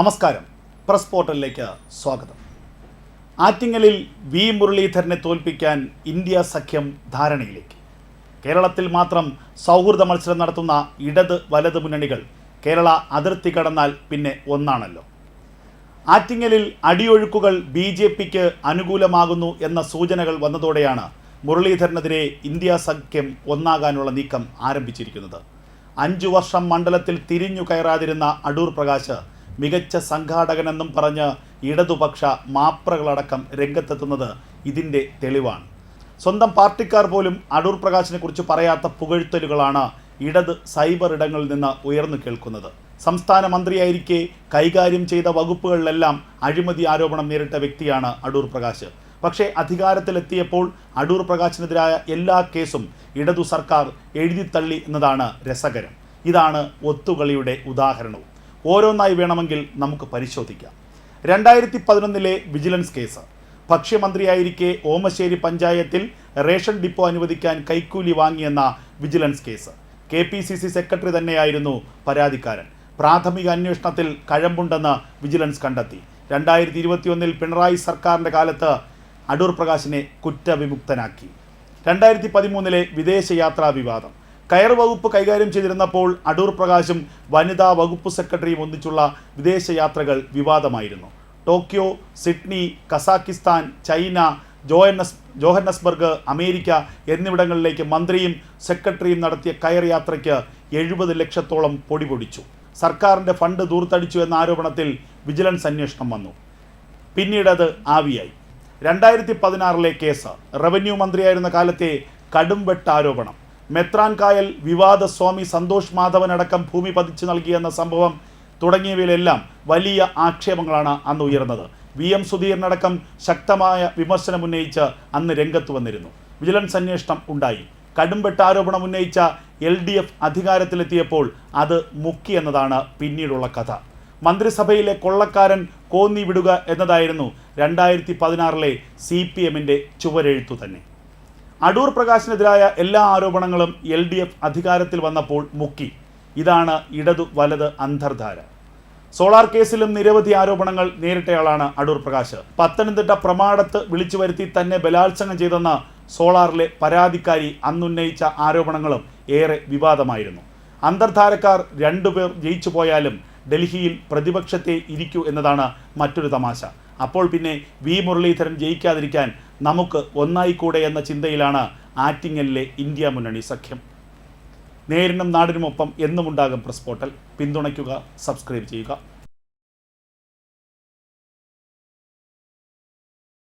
നമസ്കാരം. പ്രസ് പോർട്ടലിലേക്ക് സ്വാഗതം. ആറ്റിങ്ങലിൽ വി. മുരളീധരനെ തോൽപ്പിക്കാൻ ഇന്ത്യ സഖ്യം ധാരണയിലേക്ക്. കേരളത്തിൽ മാത്രം സൗഹൃദ മത്സരം നടത്തുന്ന ഇടത് വലത് മുന്നണികൾ കേരള അതിർത്തി കടന്നാൽ പിന്നെ ഒന്നാണല്ലോ. ആറ്റിങ്ങലിൽ അടിയൊഴുക്കുകൾ ബി ജെ പിക്ക് അനുകൂലമാകുന്നു എന്ന സൂചനകൾ വന്നതോടെയാണ് മുരളീധരനെതിരെ ഇന്ത്യ സഖ്യം ഒന്നാകാനുള്ള നീക്കം ആരംഭിച്ചിരിക്കുന്നത്. അഞ്ചു വർഷം മണ്ഡലത്തിൽ തിരിഞ്ഞു കയറാതിരുന്ന അടൂർ പ്രകാശ് മികച്ച സംഘാടകനെന്നും പറഞ്ഞ് ഇടതുപക്ഷ മാപ്രകളടക്കം രംഗത്തെത്തുന്നത് ഇതിന്റെ തെളിവാണ്. സ്വന്തം പാർട്ടിക്കാർ പോലും അടൂർ പ്രകാശിനെ കുറിച്ച് പറയാത്ത പുകഴ്ത്തലുകളാണ് ഇടത് സൈബർ ഇടങ്ങളിൽ നിന്ന് ഉയർന്നു കേൾക്കുന്നത്. സംസ്ഥാന മന്ത്രിയായിരിക്കെ കൈകാര്യം ചെയ്ത വകുപ്പുകളിലെല്ലാം അഴിമതി ആരോപണം നേരിട്ട വ്യക്തിയാണ് അടൂർ പ്രകാശ്. പക്ഷേ അധികാരത്തിലെത്തിയപ്പോൾ അടൂർ പ്രകാശിനെതിരായ എല്ലാ കേസും ഇടതു സർക്കാർ എഴുതിത്തള്ളി എന്നതാണ് രസകരം. ഇതാണ് ഒത്തുകളിയുടെ ഉദാഹരണവും. ഓരോന്നായി വേണമെങ്കിൽ നമുക്ക് പരിശോധിക്കാം. രണ്ടായിരത്തി പതിനൊന്നിലെ വിജിലൻസ് കേസ്. ഭക്ഷ്യമന്ത്രിയായിരിക്കെ ഓമശ്ശേരി പഞ്ചായത്തിൽ റേഷൻ ഡിപ്പോ അനുവദിക്കാൻ കൈക്കൂലി വാങ്ങിയെന്ന vigilance case. K P C C secretary തന്നെയായിരുന്നു പരാതിക്കാരൻ. പ്രാഥമിക അന്വേഷണത്തിൽ കഴമ്പുണ്ടെന്ന് വിജിലൻസ് കണ്ടെത്തി. രണ്ടായിരത്തി ഇരുപത്തിയൊന്നിൽ പിണറായി സർക്കാരിന്റെ കാലത്ത് അടൂർ പ്രകാശിനെ കുറ്റവിമുക്തനാക്കി. രണ്ടായിരത്തി പതിമൂന്നിലെ വിദേശയാത്രാ വിവാദം. കയർ വകുപ്പ് കൈകാര്യം ചെയ്തിരുന്നപ്പോൾ അടൂർ പ്രകാശും വനിതാ വകുപ്പ് സെക്രട്ടറിയും ഒന്നിച്ചുള്ള വിദേശയാത്രകൾ വിവാദമായിരുന്നു. Tokyo Sydney Kazakhstan China Johannes Johannesburg America എന്നിവിടങ്ങളിലേക്ക് മന്ത്രിയും സെക്രട്ടറിയും നടത്തിയ കയർ യാത്രയ്ക്ക് എഴുപത് ലക്ഷത്തോളം പൊടി പൊടിച്ചു സർക്കാരിന്റെ ഫണ്ട് ദൂർത്തടിച്ചു എന്ന ആരോപണത്തിൽ വിജിലൻസ് അന്വേഷണം വന്നു. പിന്നീട് അത് ആവിയായി. രണ്ടായിരത്തി പതിനാറിലെ കേസ് റവന്യൂ മന്ത്രിയായിരുന്ന കാലത്തെ കടുംവെട്ട ആരോപണം മെത്രാൻ കായൽ വിവാദ സ്വാമി സന്തോഷ് മാധവനടക്കം ഭൂമി പതിച്ചു നൽകിയെന്ന സംഭവം തുടങ്ങിയവയിലെല്ലാം വലിയ ആക്ഷേപങ്ങളാണ് അന്ന് ഉയർന്നത്. വി എം സുധീറിനടക്കം ശക്തമായ വിമർശനം ഉന്നയിച്ച് അന്ന് രംഗത്ത് വന്നിരുന്നു. വിജിലൻസ് അന്വേഷണം ഉണ്ടായി. കടുംപെട്ട ആരോപണം ഉന്നയിച്ച എൽ ഡി എഫ് അധികാരത്തിലെത്തിയപ്പോൾ അത് മുക്കി എന്നതാണ് പിന്നീടുള്ള കഥ. മന്ത്രിസഭയിലെ കൊള്ളക്കാരൻ കോന്നി വിടുക എന്നതായിരുന്നു രണ്ടായിരത്തി പതിനാറിലെ സി പി എമ്മിന്റെ ചുവരെഴുത്തു തന്നെ. അടൂർ പ്രകാശിനെതിരായ എല്ലാ ആരോപണങ്ങളും എൽ ഡി എഫ് അധികാരത്തിൽ വന്നപ്പോൾ മുക്കി. ഇതാണ് ഇടതു വലത് അന്തർധാര. സോളാർ കേസിലും നിരവധി ആരോപണങ്ങൾ നേരിട്ടയാളാണ് അടൂർ പ്രകാശ്. പത്തനംതിട്ട പ്രമാണത്ത് വിളിച്ചു വരുത്തി തന്നെ ബലാത്സംഗം ചെയ്തെന്ന സോളാറിലെ പരാതിക്കാരി അന്നുന്നയിച്ച ആരോപണങ്ങളും ഏറെ വിവാദമായിരുന്നു. അന്തർധാരക്കാർ രണ്ടുപേർ ജയിച്ചു പോയാലും ഡൽഹിയിൽ പ്രതിപക്ഷത്തെ ഇരിക്കൂ എന്നതാണ് മറ്റൊരു തമാശ. അപ്പോൾ പിന്നെ വി മുരളീധരൻ ജയിക്കാതിരിക്കാൻ നമുക്ക് ഒന്നായിക്കൂടെ എന്ന ചിന്തയിലാണ് ആറ്റിങ്ങലിലെ ഇന്ത്യ മുന്നണി സഖ്യം. നേരിനും നാടിനുമൊപ്പം എന്നുമുണ്ടാകും പ്രസ് പോർട്ടൽ പിന്തുണയ്ക്കുക സബ്സ്ക്രൈബ് ചെയ്യുക.